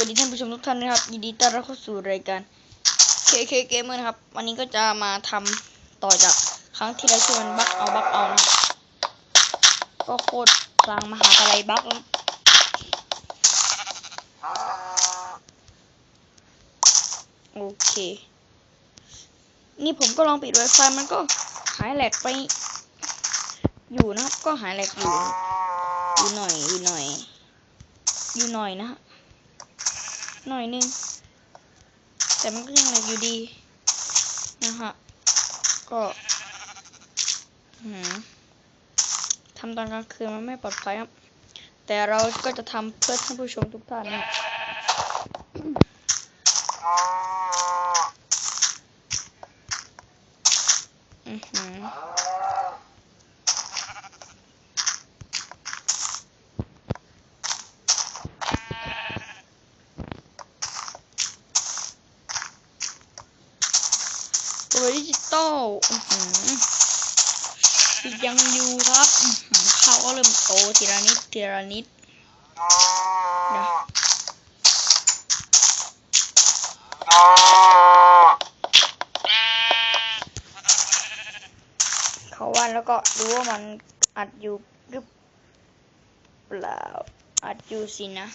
วัสดีท่านผู้ชมทุกท่านนะครับยินดีต้อนรับเข้าสู่รายการ KK Gamer นะครับ วันนี้ก็จะมาทำต่อจากครั้งที่แล้วที่มันบักเอาบักเอานะก็โคตรกลางมหาอะไรบักแล้วโอเค นี่ผมก็ลองปิด Wi-Fi มันก็หายแหลกไป อยู่นะครับ ก็หายแหลกอยู่อยู่หน่อยอยู่หน่อยอยู่หน่อยนะฮะ หน่อยนึง แต่มันก็ยังแหลกอยู่ดี นะฮะ ก็ทำตอนกลางคืนมันไม่ปลอดภัยครับ แต่เราก็จะทำเพื่อท่านผู้ชมทุกท่านนะอือหือ ตัวดิจิตอลอื้อหือ ยังอยู่ครับอื้อหือเขาก็เริ่มโตทีละนิดทีละนิดเดี๋ยวเขาวันแล้วก็ดูว่ามันอัดอยู่หรือเปล่าอัดอยู่สินะ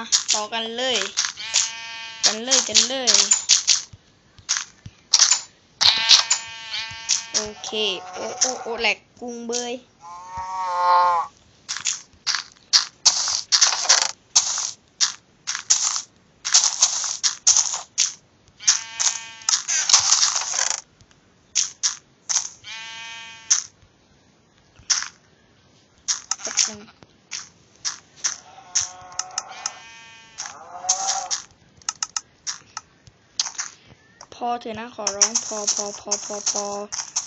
มาต่อกันเลย กันเลยกันเลย โอเค โอ้โอ้โอ้แหลกกรุงเบย แป๊บนึงพ อเถอะนะขอร้องพอพอพอพอพอ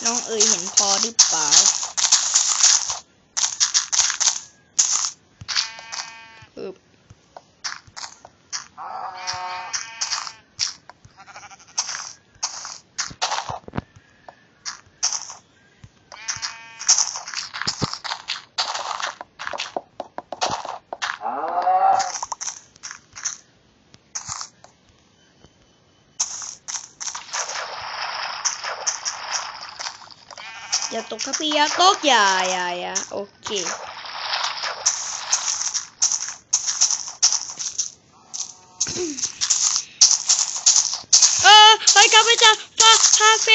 น้องเอ๋ยเห็นพอหรือเปล่าอึบ อย่าตกครับพี่อย่าตกอย่าอย่าอย่าโอเคเออไปกับไปจ้ะพาพาเฟ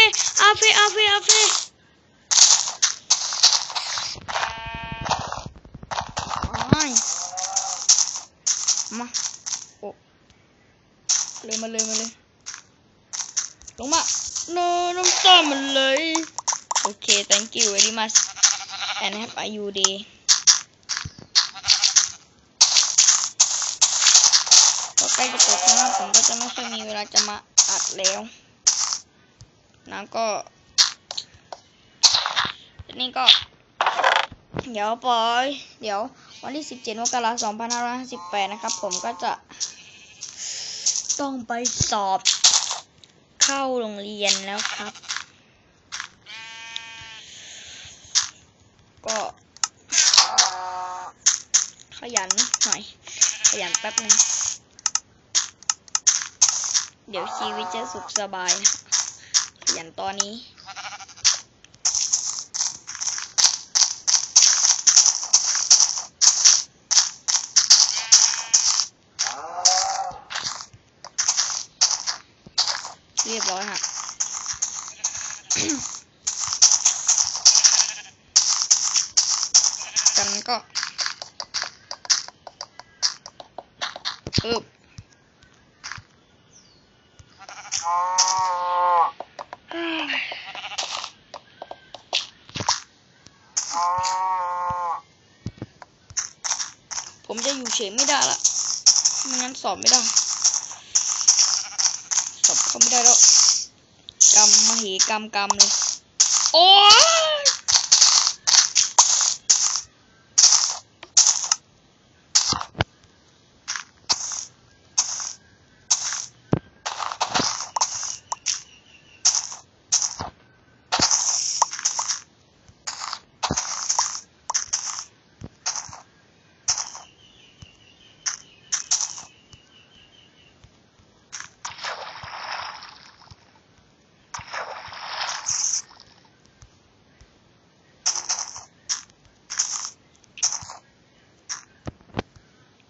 โอเค thank you very much and have a you day ก็ใกล้จะตกแล้วผมก็จะไม่ค่อยมีเวลาจะมาอัดแล้วนะก็ นี่ก็ เดี๋ยวปอย เดี๋ยววันที่ 17มกราคม2558 นะครับ ผมก็จะ ต้องไปสอบเข้าโรงเรียนแล้วครับ ก็ ข ยันหน่อย ขยันแป๊บหนึ่งเดี๋ยวชีวิตจะสุขสบาย ขยันตอนนี้ เรียบร้อยฮะกันก็อึบเฮ้ยผมจะอยู่เฉยไม่ได้ละไม่งั้นสอบไม่ได้ สอบเขาไม่ได้แล้วกรรมมเหกรรมกรรมเลย โอ้ย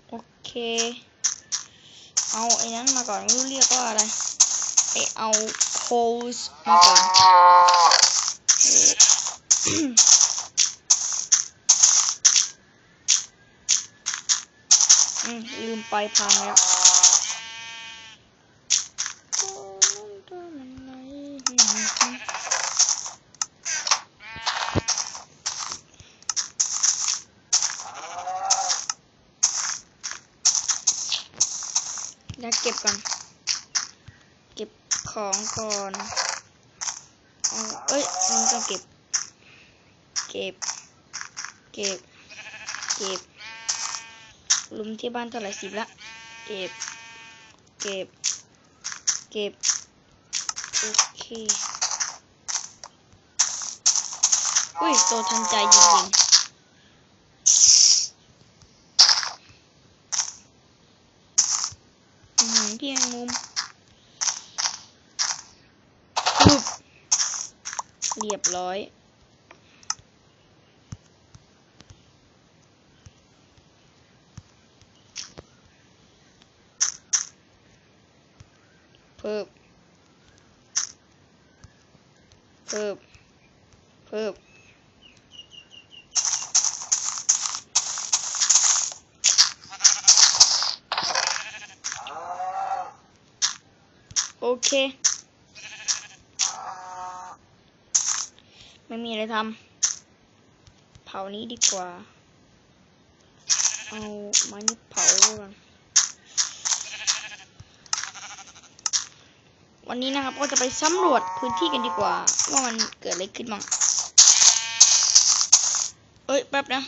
โอ เคเอาไอ้นั้นมาก่อนรู้เรียกว่าอะไรไปเอาโคสมาก่อนเอ่ออืมลืมไปพังแล้วเก็บก่อน เก็บ ของก่อนเอาเอ้ยมันต้องเก็บ เก็บ เก็บ เก็บลุมที่บ้านเท่าไหร่สิบละ เก็บ เก็บ เก็บ โอเค อุ้ยโตทันใจจริงๆอือหือพี่แมงมุมปึ๊บ เรียบร้อยเพิ่มเพิ่มเพิ่มโอเค ไม่มีอะไรทำเผานี้ดีกว่า เอาไม้นี้เผาก่อนวันนี้นะครับก็จะไปสำรวจพื้นที่กันดีกว่า ว่ามันเกิดอะไรขึ้นบ้างเอ้ยแป๊บนะ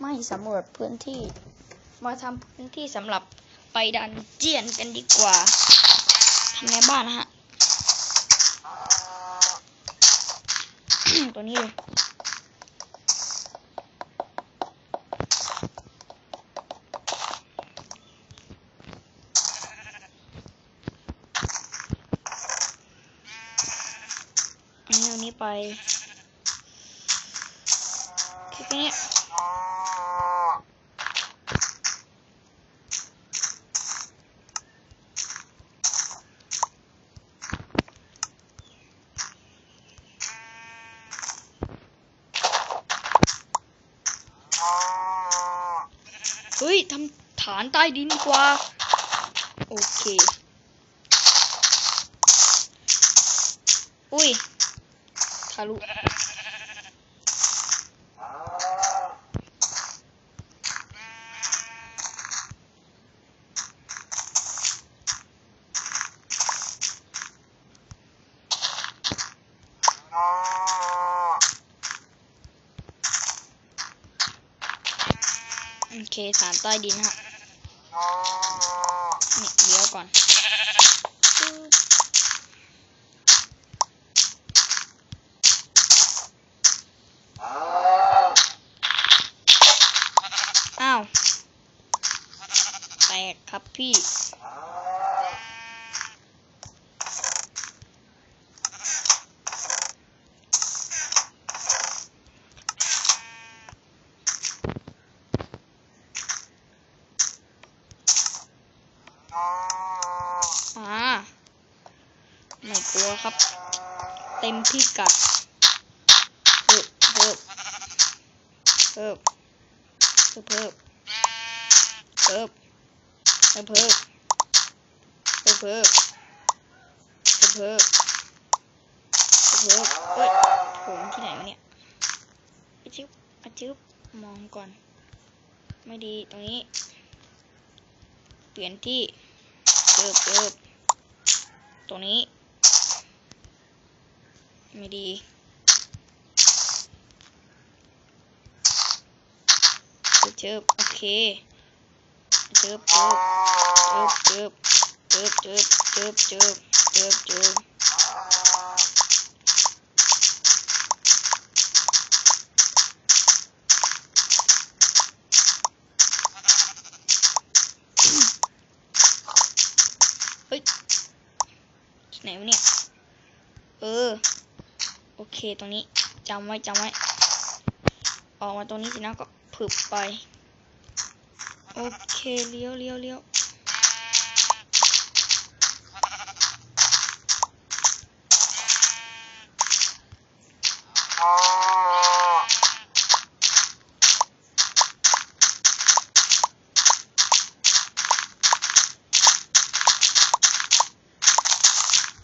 ไม่สำรวจพื้นที่ มาทำพื้นที่สำหรับไปดันเจียนกันดีกว่าทำในบ้านนะฮะ ตัวนี้เลยอันนี้เอานี้ไปแค่นี้ ฮ้ยทำฐานใต้ดินกว่า โอเค อุ้ยทะลุ โอเคฐานใต้ดินฮะนี่เดี๋ยวก่อนอ้าว แตกครับพี่ อ่า ไม่กลัว ครับ เต็มพิกัดเพิ่มเพิ่มเพิ่มเพิ่มเพิ่มเพิ่มเพิ่มเพิ่มเพิ่มเพิ่มเพิ่มเฮ้ยโถงที่ไหนวะเนี่ยอะจิ๊บอะจิ๊บมองก่อน ไม่ดีตรงนี้ เปลี่ยนที่เจิบเจิบตรงนี้ ไม่ดี เจิบโอเคเจิบเจิบเจิบเจิบเจิบเจิบเจิบเจิบเจิบเจิเฮ้ยที่ไหนวะเนี่ย เออ โอเค ตรงนี้จำไว้จำไว้ ออกมาตรงนี้สินะก็ผึบไป โอเคเลี้ยวเลี้ยวเลี้ยว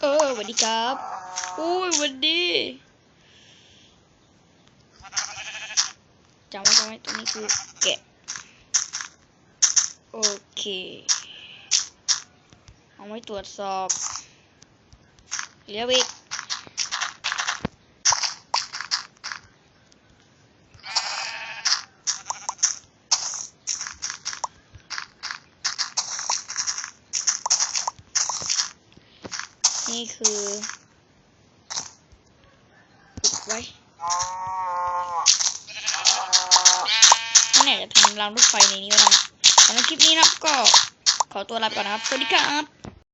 เออสวัสดีครับ อุ้ยสวัสดี จำไว้จำไว้ตรงนี้คือแกะ โอเค เอาไว้ตรวจสอบเลี้ยวอีกนี่คือปิดไว้ไม่แน่จะทำ รางรถไฟในนี้นะครับสำหรับคลิปนี้นะครับก็ขอตัวลาไปก่อนนะครับ สวัสดีครับ